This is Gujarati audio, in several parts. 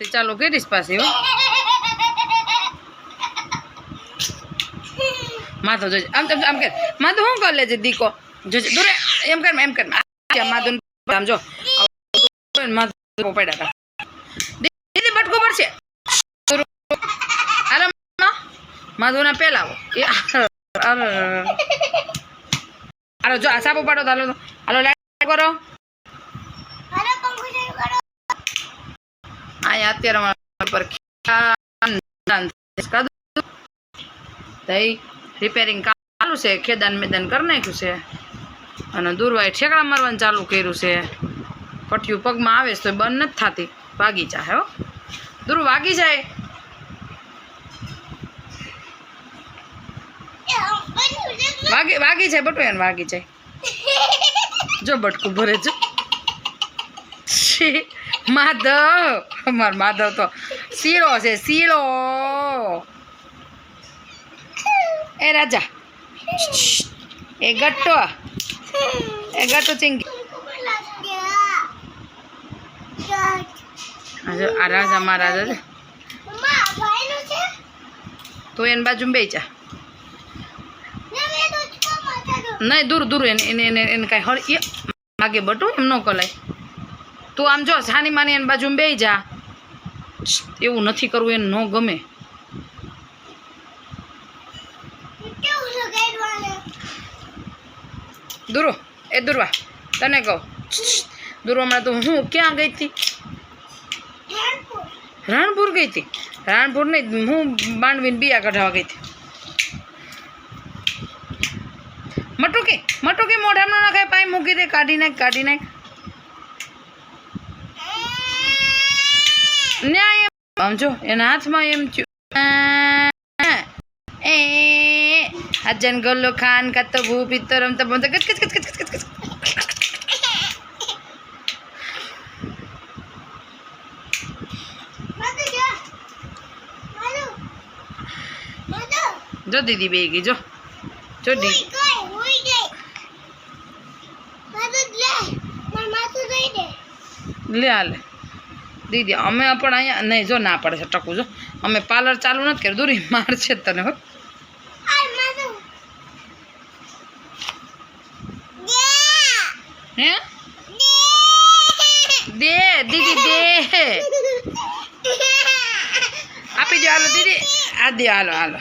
તે ચાલુ કરીશ પાસે, હો. માથો જોજે, આમ આમ આમ કર માથું શું કરી લેજે દીકો? જોજે, દૂરે, એમ કર એમ કર માથું આમ જો. માથું પડ્યા દીદી બટકું પડશે. હાલો માધુના પેલા આવો. એ હાલો જો, આ સાબુ પાડો હાલો. હાલો, લાઈટ કરો. અહીંયા અત્યારે અમારા પર તઈ રિપેરિંગ ચાલુ છે ખેદાન મેદાન કરી નાખ્યું છે અને દૂરવાય ઠેકડા મારવાનું ચાલુ કર્યું છે પટ્યું પગમાં આવે છે તો બંધ નથી થતી વાગી જાય હો દૂર વાગી જાય વાગી વાગી જાય બટુ એને વાગી જાય જો બટકું ભરે જો છી, માધવ. અમાર માધવ તો શીરો છે, શીરો. એ રાજા. એ ગટ્ટો. એ ગટ્ટો ચીંગી. આ જો, આ રાજા છે તો એની બાજુ બે ચા નહીં, દૂર દૂર, એને એને એને એને કાંઈ હળ માગે બટુ, એમ ન કલાય. તું આમ જો છાની માની એની બાજુ બે જા. એવું નથી કરવું, એને ન ગમે. દૂરો, એ દૂરવા, તને કહું. દૂરો, હમણાં તો હું ક્યાં ગઈ હતી? રાણપુર ગઈ હતી? રાણપુર નહીં, હું માંડવીને બિયા કઢાવા ગઈ હતી. મટુકી મટુકી મોઢામાં નાખાય પાઈ મૂકી દે, કાઢી નાખ કાઢી નાખ. ન્યાય આમ જો એના હાથમાં એમ એ હજન ગોલ્લો ખાન કત ભૂ પિત્તર રમતા બોલતા કચ કચ કચ કચ કચ જો દીદી બે ગઈ જો જો દીદી લે હાલે. દીદી અમે પણ અહીંયા નહીં, જો ના પડે છે ટકું, જો. અમે પાર્લર ચાલુ નથી કર્યું. દૂરી મારશે તને, હો. દે, દીદી, દે. આપી દો હાલો, દીદી. આ દે હાલો હાલો.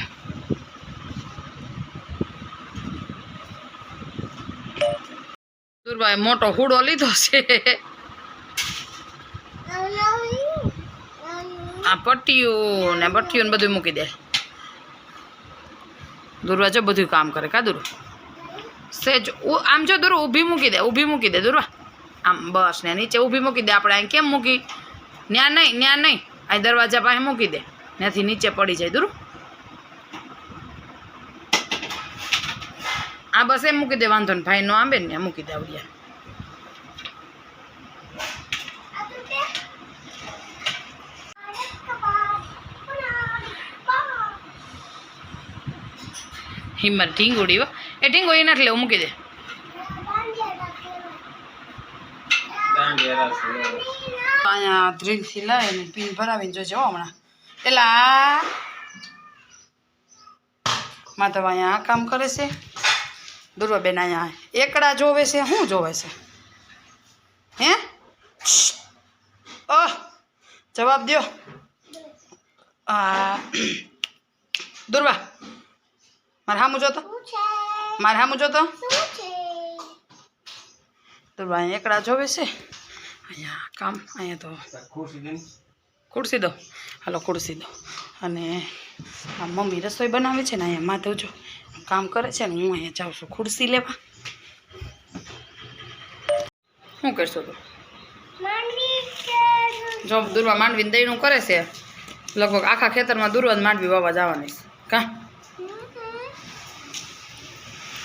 દુર્ભાઈ મોટો હુડો લીધો છે. આ પટ્ટીઓ ને પટ્ટીઓ ને બધું મૂકી દે. દુર્વા જો બધું કામ કરે કા દુર્વા? સેજ આમ જો દુર્વા, ઊભી મૂકી દે, ઊભી મૂકી દે દુર્વા. આમ બસ ને નીચે ઊભી મૂકી દે. આપણે અહીં કેમ મૂકી? ન્યા નહીં ન્યા નહીં. અહીં દરવાજા પાસે મૂકી દે. ત્યાંથી નીચે પડી જાય દુરુ આ બસ એમ મૂકી દે. વાંધો ને ભાઈ નો આંબે ને મૂકી દે આવડિયા હિંમત ઢીંગુડી હો એ ઢીંગો એ નથી લેવું મૂકી દે. અહીંયા ડ્રિંકથી લઈને પીન ભરાવીને જોજે હમણાં. એલા માધવ અહીંયા આ કામ કરે છે. દુર્વાબેન અહીંયા એકડા જોવે છે શું જોવે છે? હે? ઓહ, જવાબ દ્યો. આ, દુર્વા. મારે હામું જોતો? મારે હામું જોતો? દુર્વા અહીંયા એકડા જોવે છે. અહીંયા કામ, અહીંયા તો ખુરશી દો. હાલો, ખુરશી દો. અને આ મમ્મી રસોઈ બનાવે છે ને, અહીંયા માધવ જો કામ કરે છે ને, હું અહીંયા જાઉં છું ખુરશી લેવા. શું કરશો તું? જો દુર્વા માંડવીને દહીંનું કરે છે. લગભગ આખા ખેતરમાં દુર્વા માંડવી વાવા જવાની કા?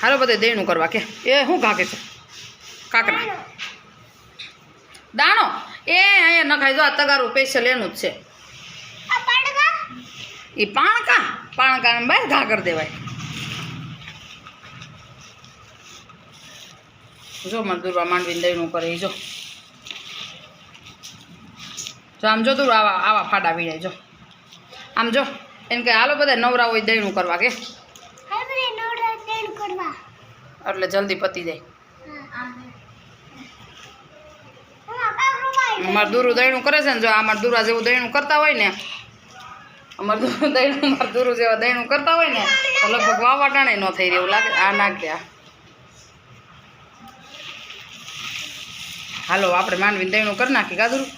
હાલો બધે દેણું કરવા કે. એ શું ઘાકે છે? કાંકરા. દાણો. એ અહીંયા નખાય. જો આ તગારું સ્પેશિયલ એનું જ છે. એ પાણકા? પાણકા? બહાર ઘા કરી દેવાય. જો મજદૂરવા માંડવીને દહીંનું કરે જો. જો આમ જો તું આવા આવા ફાડા વીણાય જો. આમ જો. એમ કે હાલો બધા નવરા હોય દયણું કરવા કે. એટલે જલ્દી પતી જાય. અમારે દૂરું દૈણું કરે છે ને જો અમારે દૂરા જેવું દૈણું કરતા હોય ને, અમારે દૂરું દૈણું અમારે દૂરું જેવા દૈણું કરતા હોય ને, તો લગભગ વાવા ટાણે ન થઈ રહ્યું લાગે. આ નાખ આ. હાલો, આપણે માનવી દૈણું કરી નાખી કાદુરું